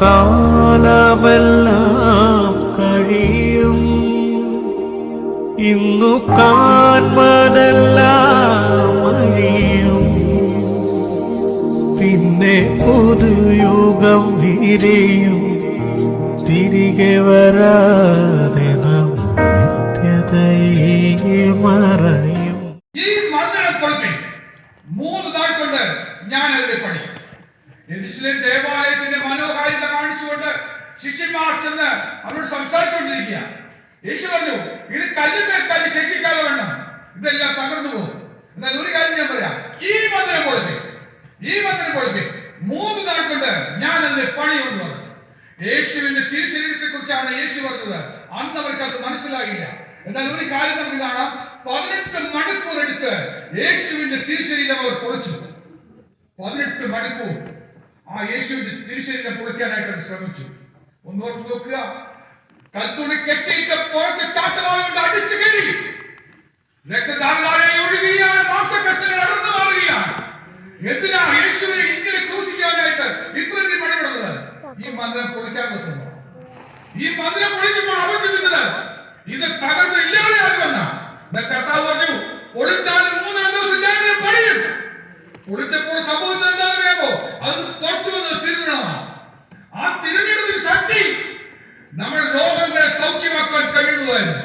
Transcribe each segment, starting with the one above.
കാലമെല്ലാം കഴിയും. ഇന്നു കാൺമതെല്ലാം അഴിയും. പിന്നെ പുതുയുഗം വിരിയും. തിരികെ വരാതെ ഇത് കല്ലുമേൽ കല്ല് ശേഷിക്കാതെ വേണം. ഇതെല്ലാം തകർന്നു പോകും. എന്നാൽ ഒരു കാര്യം ഞാൻ പറയാം. ഈ മന്ദിരം കൊടുപ്പി ഈ മന്ദിരം കൊടുപ്പി മൂന്ന് നാൾ കൊണ്ട് ഞാൻ അതിന്റെ പണി പറഞ്ഞു യേശുവിന്റെ തിരുശരീരത്തെ കുറിച്ചാണ് യേശു പറഞ്ഞത്. അന്ന് അവർക്ക് അത് മനസ്സിലാകില്ല എന്നാൽ ഒരു കാര്യം നമുക്ക് കാണാം. പതിനെട്ട് മണിക്കൂർ എടുത്ത് യേശുവിന്റെ തിരുശരീരം അവർ പൊളിച്ചു. പതിനെട്ട് മണിക്കൂർ ആ യേശുവിന്റെ തിരുശരീരം പൊളിക്കാനായിട്ട് അവർ ശ്രമിച്ചു. ഒന്ന് ഓർത്ത് നോക്കുക. കൽത്തുണി കെട്ടിയിട്ട് പുറത്ത് ചാട്ടമാറുകൊണ്ട് അടിച്ചു കയറി. രക്തധാരാളെ ഒഴുകുകയാണ് മാംസകഷ്ണങ്ങൾ അടർന്നു മാറുകയാണ്. എന്തിനാ യേശുവിനെ ഇങ്ങനെ ക്രൂശിക്കാനായിട്ട് ഇത്രയും പണിപ്പെടുന്നത് ഈ മന്ദിരം പൊളിക്കാനുള്ള ശ്രമം ഈ മന്ദിരം പൊളിക്കുമ്പോൾ അവർ ചിന്തിച്ചത് ഇത് തകർന്ന് ഇല്ലാതെയാകുമെന്ന എന്നാൽ കർത്താവ് പറഞ്ഞു പൊളിച്ചാലും മൂന്നാം ദിവസം ഞാൻ പണിയും. പൊളിച്ചപ്പോൾ സംഭവിച്ചത് എന്താണെന്നറിയാമോ? അത് പുറത്തു വന്നത് ആ തിരുനണത്തിന് ശക്തി നമ്മുടെ രോഗങ്ങളെ സൗഖ്യമാക്കാൻ കഴിയുന്നതായിരുന്നു.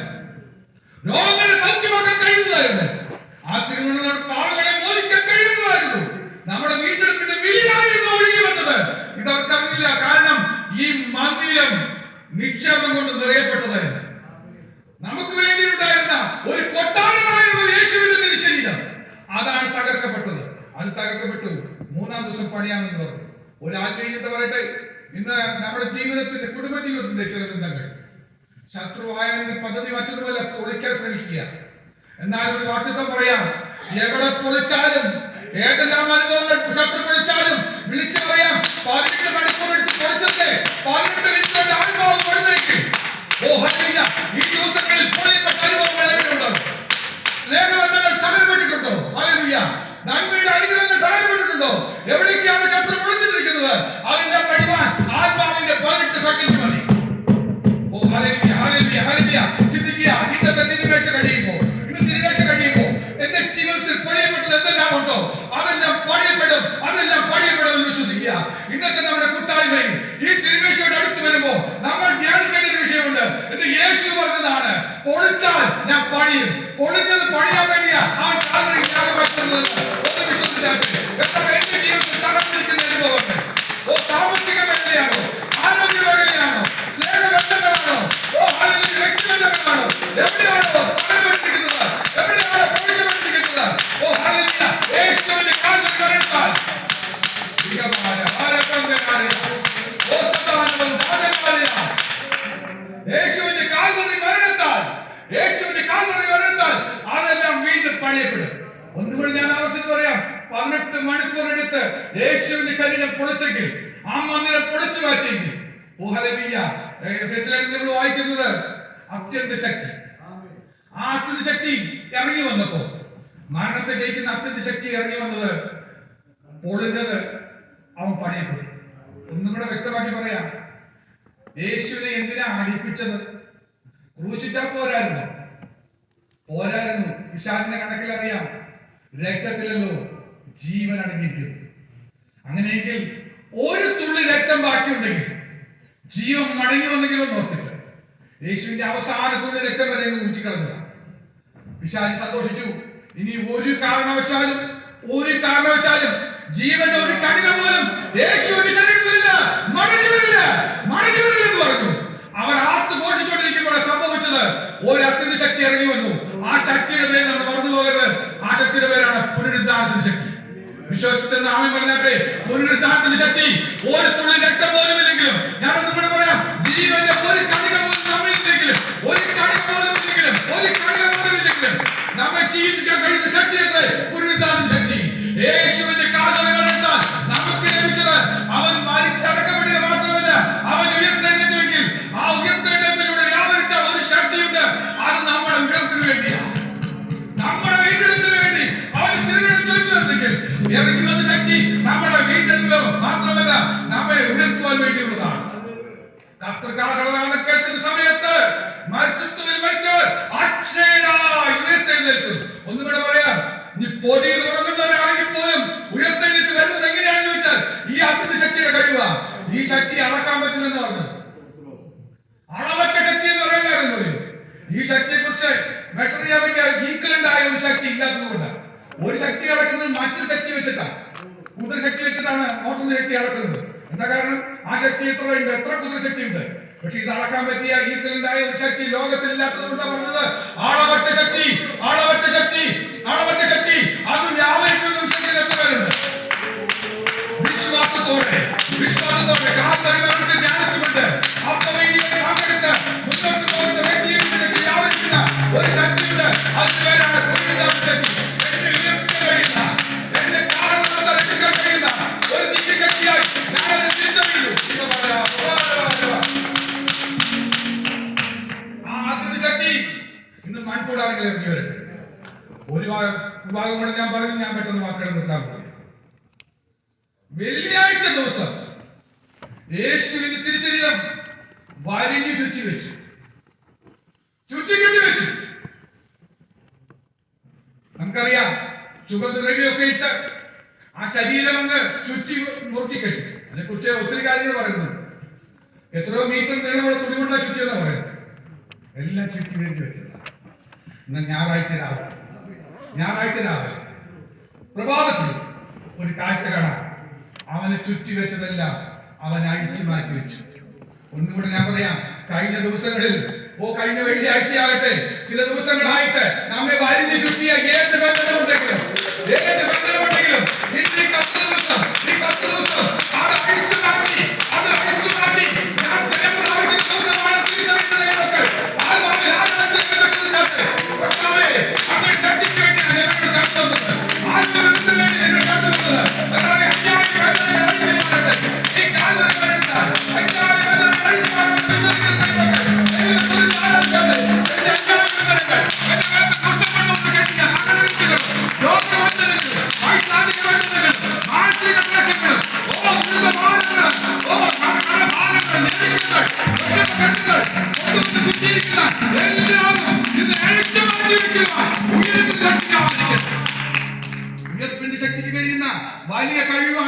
രോഗങ്ങളെ സൗഖ്യമാക്കാൻ കഴിയുന്നതായിരുന്നു. ആ തിരുവനന്തപുരം പാവങ്ങളെ മോദിക്കാൻ കഴിയുന്നതായിരുന്നു. നമ്മുടെ വീണ്ടെടുപ്പിന്റെ വിളിയായിരുന്നു ഒഴുകി വന്നത്. ഇത് കാരണം ഈ മന്ദിരം നിക്ഷേപം കൊണ്ട് നിറയപ്പെട്ടതായിരുന്നു. നമുക്ക് വേണ്ടി ഉണ്ടായിരുന്ന ഒരു കൊട്ടാരമായിരുന്നു യേശുവിന്റെ തിരുശരീരം. അതാണ് തകർക്കപ്പെട്ടത്. അത് തകർക്കപ്പെട്ടു. മൂന്നാം ദിവസം പണിയാമെന്ന് പറഞ്ഞു. ഒരു ആത്മീയത പറയട്ടെ. ഇന്ന് നമ്മുടെ ജീവിതത്തിന്റെ കുടുംബ ജീവിതത്തിന്റെ ചില ബന്ധങ്ങൾ. ശത്രുവായവന്റെ പദ്ധതി മറ്റൊന്നുമല്ല പൊളിക്കാൻ ശ്രമിക്കുക. എന്നാൽ ഒരു വാക്യത്വം പറയാം എവിടെ പൊളിച്ചാലും ഏതെല്ലാം അനുഭവങ്ങൾ ശത്രു പൊളിച്ചാലും വിളിച്ചു പറയാം പതിനെട്ട് മണിക്കൂർ എടുത്ത് പൊളിച്ചത്തെ പതിനെട്ട് അനുഭവം കൊടുത്തേക്കും. ഈ ദിവസങ്ങളിൽ പൊളിയപ്പെട്ട അനുഭവങ്ങൾ എവിടെയുണ്ടാവും സ്നേഹബന്ധങ്ങൾ തകർപ്പെട്ടിട്ടുണ്ടോ ഹല്ലേലൂയ. നന്മയുടെ അനുഗ്രഹങ്ങൾ തകർപ്പെട്ടിട്ടുണ്ടോ എവിടേക്കാണ് ശത്രു പൊളിച്ചിട്ടിരിക്കുന്നത് അതിന്റെ പഠിവാൻ ആത്മാവിന്റെ പതിനെട്ട് സെക്കൻഡ് മതി. ഓ ഹല്ലേലൂയ ഹല്ലേലൂയ ഹല്ലേലൂയ. ചിന്തിക്കുക ഇന്നത്തെ തിരുമേശ കഴിയുമ്പോൾ ഇന്ന് തിരുമേശ കഴിയുമ്പോൾ എന്റെ ജീവിതത്തിൽ പണിയപ്പെട്ടത് എന്തെല്ലാം ഉണ്ടോ അതെല്ലാം പണിയപ്പെടും അതെല്ലാം പണിയപ്പെടും എന്ന് വിശ്വസിക്കുക. ഇന്നത്തെ നമ്മുടെ കൂട്ടായ്മയിൽ ഈ തിരുമേശയുടെ അടുത്ത് വരുമ്പോൾ നമ്മൾ ധ്യാനിക്കേണ്ട ഒരു വിഷയമുണ്ട്. എന്ന് യേശു പറഞ്ഞതാണ് പൊളിച്ചാൽ ഞാൻ പണിയും. പൊളിഞ്ഞത് പണിയാൻ വേണ്ടിയാ ആ കാലം ത്യാഗമായി തന്നത് ഒന്ന് യേശുവിന്റെ കാൽവറി അതെല്ലാം വീണ്ടും പണിയപ്പെടും. ഒന്നുകൂടി ഞാൻ ആവർത്തിച്ച് പറയാം. പതിനെട്ട് മണിക്കൂർ എടുത്ത് യേശുവിന്റെ ശരീരം പൊളിച്ചെങ്കിൽ ആ മന്ദിരം പൊളിച്ചു മാറ്റിയെങ്കിൽ നമ്മൾ വായിക്കുന്നത് അത്യന്ത ശക്തി. ആ അത്യന്ത ശക്തി ഇറങ്ങി വന്നപ്പോ മരണത്തെ ജയിക്കുന്ന അത്യന്ത ശക്തി ഇറങ്ങി വന്നത് പൊളിഞ്ഞത് അവൻ പണിയപ്പെട്ടു. ഒന്നും കൂടെ വ്യക്തമാക്കി പറയാം. യേശുവിനെ എന്തിനാ അടിപ്പിച്ചത്? ക്രൂശിച്ചാ പോരായിരുന്നു? വിശാലിന്റെ കണക്കിൽ അറിയാം രക്തത്തിലല്ലോ ജീവൻ അടങ്ങിയിരിക്കുന്നു. അങ്ങനെയെങ്കിൽ ഒരു തുള്ളി രക്തം ബാക്കിയുണ്ടെങ്കിൽ ജീവൻ മടങ്ങി വന്നെങ്കിലും നോക്കിട്ട് യേശുവിന്റെ അവസാന തുള്ളി രക്തം വരെ ഊറ്റിക്കളഞ്ഞത. വിശാലി സന്തോഷിച്ചു. ഇനി ഒരു കാരണവശാലും ഒരു കാരണവശാലും ജീവന്റെ ഒരു കണിക പോലും യേശുവിന്റെ ശരീരത്തിലില്ല. മടങ്ങി വരില്ല. മടങ്ങി വരില്ല പറഞ്ഞു. അവർ ആർത്ത് ഘോഷിച്ചുകൊണ്ടിരിക്കുമ്പോൾ സംഭവിച്ചത്. ഒരു അത്യന്ത ശക്തി ഇറങ്ങി വന്നു. ആ ശക്തിയുടെ പേര് നമ്മൾ മറന്നു പോകരുത്. ആ ശക്തിയുടെ പേരാണ് പുനരുദ്ധാരത്തിന് ശക്തി. വിശ്വസിച്ചെന്ന് ആമി പറഞ്ഞാട്ടെ പുനരുദ്ധാരത്തിന് ശക്തി. ഒരു തുള്ളി രക്തം പോലും ഇല്ലെങ്കിലും ഞാൻ കൂടെ പറയാം ജീവന്റെ ഒരു കണിക പോലും നമ്മില്ലെങ്കിലും ഒരു കണിക പോലും ഇല്ലെങ്കിലും ഒരു കണിക പോലും ഇല്ലെങ്കിലും നമ്മെ ജീവിക്കാൻ കഴിയുന്ന ശക്തി എത്ര? പുനരുദ്ധാരണ ശക്തി. യേശുവിന്റെ കേൾക്കുന്ന സമയത്ത് ക്രിസ്തുവിൽ മരിച്ചവർ അക്ഷയരായി ഉയർത്തെഴുന്നേൽക്കും ഒന്നുകൂടെ പറയാം ഇനി പൊതിയിൽ ഉറങ്ങുന്നവരാണെങ്കിൽ പോലും ഉയർത്തെഴുന്നേറ്റ് വരുന്നത് എങ്ങനെയാണെന്ന് ചോദിച്ചാൽ ഈ അഗ്നി ശക്തിയുടെ കഴിവാ. ഈ ശക്തി അളക്കാൻ പറഞ്ഞത് അളവറ്റ ശക്തി എന്ന് ഈ ശക്തിയെ കുറിച്ച് മെഷർ ചെയ്യാൻ പറ്റിയ ഒരു ശക്തി ഇല്ലാത്തതുകൊണ്ടാണ് ഒരു ശക്തി അളക്കുന്നത് മറ്റൊരു ശക്തി വെച്ചിട്ടാണ് കൂടുതൽ ശക്തി വെച്ചിട്ടാണ് ഓട്ടം ശക്തി അളക്കുന്നത്. എന്താ കാരണം? ആ ശക്തി ഉണ്ട് എത്ര കുതിര ശക്തി ഉണ്ട് പക്ഷെ ഇത് അളക്കാൻ പറ്റിയ ഈർക്കലുണ്ടായ ഒരു ശക്തി ലോകത്തിൽ ഇല്ലാത്തതുകൊണ്ടാണ് പറഞ്ഞത്. ആളവറ്റ ശക്തി ആളവറ്റ ശക്തി. വിഭാഗം കൂടെ ഞാൻ പറഞ്ഞു ഞാൻ പെട്ടെന്ന് വാക്കുകൾ നിർത്താൻ പോകും വെള്ളിയാഴ്ച ദിവസം യേശുവിന്റെ തിരുശരീരം വരിഞ്ഞു ചുറ്റി വെച്ചു. ചുറ്റിക്കുറ്റി വെച്ചു. നമുക്കറിയാം സുഖദ്രവ്യമൊക്കെ ഇട്ട് ആ ശരീരം അങ്ങ് ചുറ്റി മുറുക്കിക്കഴിഞ്ഞു. അതിനെ കുറിച്ച് ഒത്തിരി കാര്യങ്ങൾ പറയുന്നുണ്ട്. എത്രയോ മീറ്റർ നീളമുള്ള തുണി കൊണ്ടാ ചുറ്റിയെന്നാ പറയുന്നത്. എല്ലാം ചുറ്റി വേണ്ടി വെച്ചത്. എന്നാൽ ഞായറാഴ്ച രാവിലെ. ഞായറാഴ്ച രാവിലെ പ്രഭാതത്തിൽ ഒരു കാഴ്ച കാണാൻ അവനെ ചുറ്റി വെച്ചതെല്ലാം അവൻ അഴിച്ചു മാറ്റി വെച്ചു. ഒന്നുകൂടെ ഞാൻ പറയാം കഴിഞ്ഞ ദിവസങ്ങളിൽ ഓ കഴിഞ്ഞ വെള്ളിയാഴ്ചയാകട്ടെ ചില ദിവസങ്ങളായിട്ട് നമ്മെ വരിഞ്ഞു ചുറ്റിയ ഏത് ബന്ധനമുണ്ടെങ്കിലും ഏത് ബന്ധനമുണ്ടെങ്കിലും ഇന്ന് ഈ പത്ത് ദിവസം ഞാൻ ആത്മബന്ധത്തിന്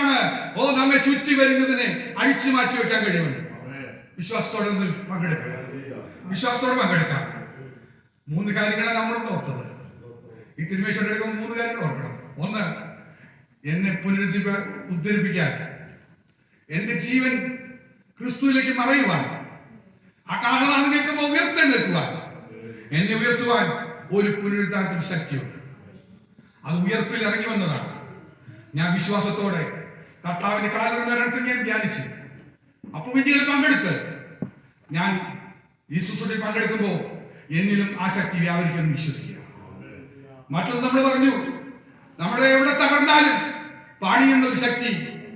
കഴിവാണ് ഓ നമ്മെ ചുറ്റി വരുന്നതിനെ അഴിച്ചു മാറ്റി വെക്കാൻ കഴിയുമെന്ന് വിശ്വാസത്തോടെ ഒന്ന് പങ്കെടുക്കാം. വിശ്വാസത്തോടെ പങ്കെടുക്കാം. മൂന്ന് കാര്യങ്ങളാണ് നമ്മൾ ഓർത്തത്. ഈ തിരുമേശ്വരം എടുക്കുന്ന മൂന്ന് കാര്യങ്ങൾ ഓർക്കണം. ഒന്ന് എന്നെ പുനരുദ്ധ ഉദ്ധരിപ്പിക്കാൻ. എന്റെ ജീവൻ ക്രിസ്തുവിലേക്ക് മറയുവാൻ. ആ കാഹളാണ് കേൾക്കുമ്പോൾ ഉയർത്തെഴുന്നേൽക്കുവാൻ. എന്നെ ഉയർത്തുവാൻ ഒരു പുനരുദ്ധാരത്തിന് ശക്തിയുണ്ട്. അത് ഉയർപ്പിൽ ഇറങ്ങി വന്നതാണ്. ഞാൻ വിശ്വാസത്തോടെ കർത്താവിന്റെ കാലത്ത് ഞാൻ ധ്യാനിച്ചു. അപ്പൊ ഇന്ത്യയിൽ പങ്കെടുത്ത്. ഞാൻ ഈ ശുശ്രൂഷയിൽ പങ്കെടുക്കുമ്പോൾ എന്നിലും ആ ശക്തി വ്യാപരിക്കുമെന്ന് വിശ്വസിക്കുക. മറ്റൊന്ന് നമ്മൾ പറഞ്ഞു നമ്മളെ എവിടെ തകർന്നാലും പണിയുന്ന ഒരു ശക്തി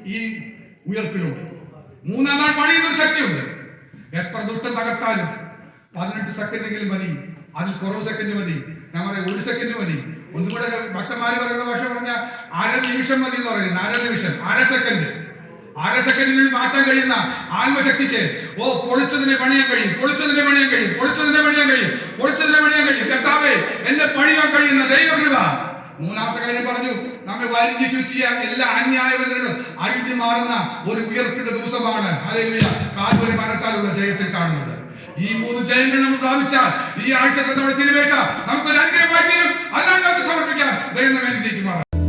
ഈ ഉയർപ്പിലുണ്ട്. മൂന്നാം നാൾ ഒരു ശക്തിയുണ്ട്. എത്ര ദുഷ്ടം തകർത്താലും പതിനെട്ട് സെക്കൻഡെങ്കിലും മതി അതിൽ കുറവ് സെക്കൻഡ് മതി ഞങ്ങളുടെ ഒരു സെക്കൻഡ് മതി ഒന്നുകൂടെ ഭക്തന്മാര് പറയുന്ന ഭാഷ പറഞ്ഞ അര നിമിഷം മതി എന്ന് പറയുന്നത് അര നിമിഷം അര സെക്കൻഡ്. അര സെക്കൻഡിൽ മാറ്റാൻ കഴിയുന്ന ആത്മശക്തിക്ക് ഓ പൊളിച്ചതിനെ പണിയാൻ കഴിയും പൊളിച്ചതിനെ പണിയാൻ കഴിയും പൊളിച്ചതിനെ പണിയാൻ കഴിയും പൊളിച്ചതിനെ പണിയാൻ കഴിയും. കർത്താവേ എന്നെ പണിയാൻ കഴിയുന്ന ദൈവകൃപ. മൂന്നാമത്തെ കാര്യം പറഞ്ഞു നമ്മെ വരിഞ്ഞു ചുറ്റിയ എല്ലാ അന്യായ അഴിഞ്ഞു മാറുന്ന ഒരു ഉയർപ്പിന്റെ ദിവസമാണ്. അതേ കാൽവരി മരത്താലുള്ള ജയത്തിൽ കാണുന്നത്. ഈ മൂന്ന് ജയങ്ങൾ നമ്മൾ പ്രാപിച്ചാൽ ഈ ആഴ്ചത്തെ നമ്മുടെ തിരുവേശ നമുക്കൊരു അനുഗ്രഹമായി തീരും. അതിനാൽ നമുക്ക് സമർപ്പിക്കാം. ദൈവം വേണ്ടിയിലേക്ക് മാറാം